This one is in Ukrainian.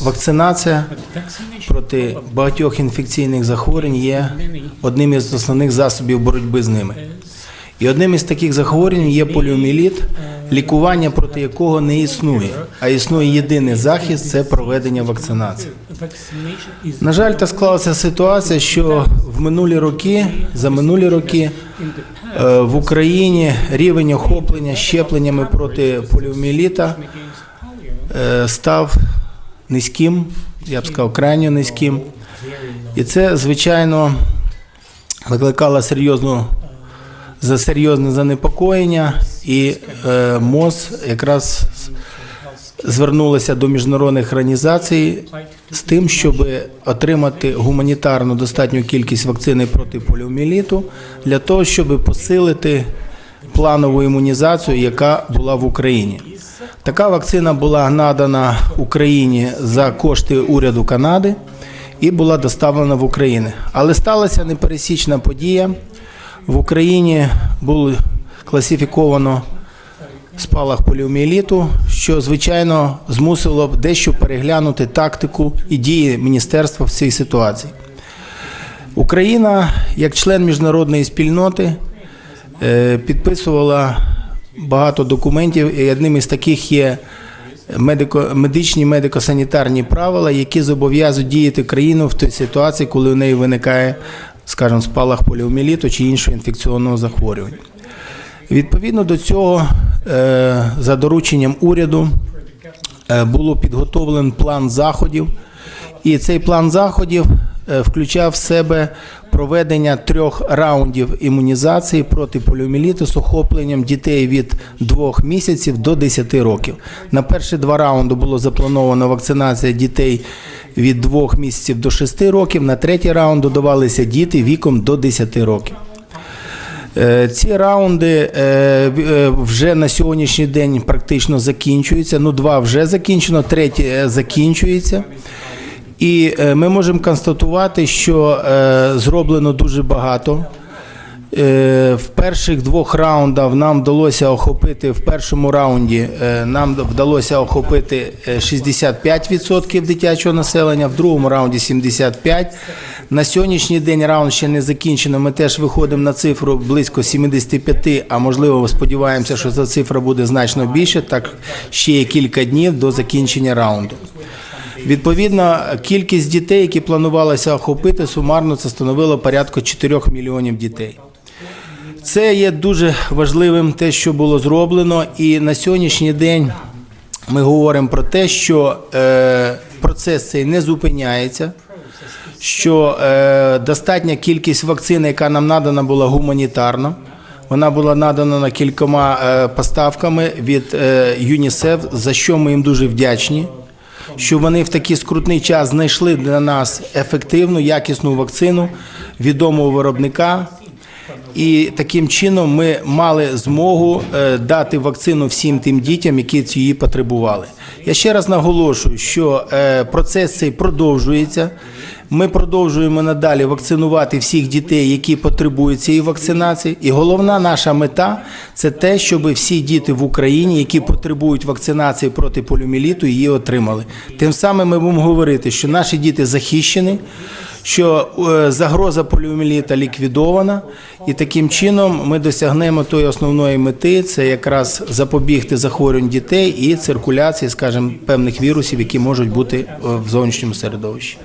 Вакцинація проти багатьох інфекційних захворювань є одним із основних засобів боротьби з ними. І одним із таких захворювань є поліоміеліт, лікування проти якого не існує, а існує єдиний захист це проведення вакцинації. На жаль, так склалася ситуація, що в минулі роки, за минулі роки е, в Україні рівень охоплення щепленнями проти поліоміеліта е, став низьким, я б сказав, крайньо низьким. І це, звичайно, викликало серйозну за серйозне занепокоєння, і е, МОЗ якраз звернулася до міжнародних організацій з тим, щоб отримати гуманітарну достатню кількість вакцини проти поліоміеліту для того, щоб посилити планову імунізацію, яка була в Україні. Така вакцина була надана Україні за кошти уряду Канади і була доставлена в Україну. Але сталася непересічна подія. В Україні було класифіковано спалах поліоміеліту, що звичайно змусило б дещо переглянути тактику і дії міністерства в цій ситуації. Україна, як член міжнародної спільноти, підписувала багато документів, і одним із таких є медико, медичні медико-санітарні правила, які зобов'язують діяти країну в тій ситуації, коли у неї виникає, скажімо, спалах поліоміеліту чи іншого інфекційного захворювання. Відповідно до цього, е, за дорученням уряду, е, було підготовлений план заходів, і цей план заходів е, включав в себе проведення трьох раундів імунізації проти поліоміеліту з охопленням дітей від 2 місяців до 10 років. На перші два раунди було заплановано вакцинація дітей від 2 місяців до 6 років. На третій раунд додавалися діти віком до 10 років. Е, Ці раунди е, е, вже на сьогоднішній день практично закінчуються. Ну, два вже закінчено, третій закінчується. І е, ми можемо констатувати, що е, зроблено дуже багато. Е, В перших двох раундах нам вдалося охопити в першому раунді. Нам вдалося охопити е, 65% дитячого населення, в другому раунді 75%. На сьогоднішній день раунд ще не закінчено. Ми теж виходимо на цифру близько 75, а можливо сподіваємося, що ця цифра буде значно більше. Так ще є кілька днів до закінчення раунду. Відповідно, кількість дітей, які планувалося охопити, сумарно це становило порядку 4 мільйонів дітей. Це є дуже важливим те, що було зроблено, і на сьогоднішній день ми говоримо про те, що е, процес цей не зупиняється, що е, достатня кількість вакцини, яка нам надана, була гуманітарна. Вона була надана на кількома е, поставками від е, ЮНІСЕФ, за що ми їм дуже вдячні. Що вони в такий скрутний час знайшли для нас ефективну, якісну вакцину відомого виробника, і таким чином ми мали змогу е, дати вакцину всім тим дітям, які її потребували. Я ще раз наголошую, що е, процес цей продовжується. Ми продовжуємо надалі вакцинувати всіх дітей, які потребують цієї вакцинації. І головна наша мета це те, щоб всі діти в Україні, які потребують вакцинації проти поліоміеліту, її отримали. Тим самим ми будемо говорити, що наші діти захищені, що е, загроза поліоміеліта ліквідована, і таким чином ми досягнемо тої основної мети це якраз запобігти захворювань дітей і циркуляції, скажімо, певних вірусів, які можуть бути е, в зовнішньому середовищі.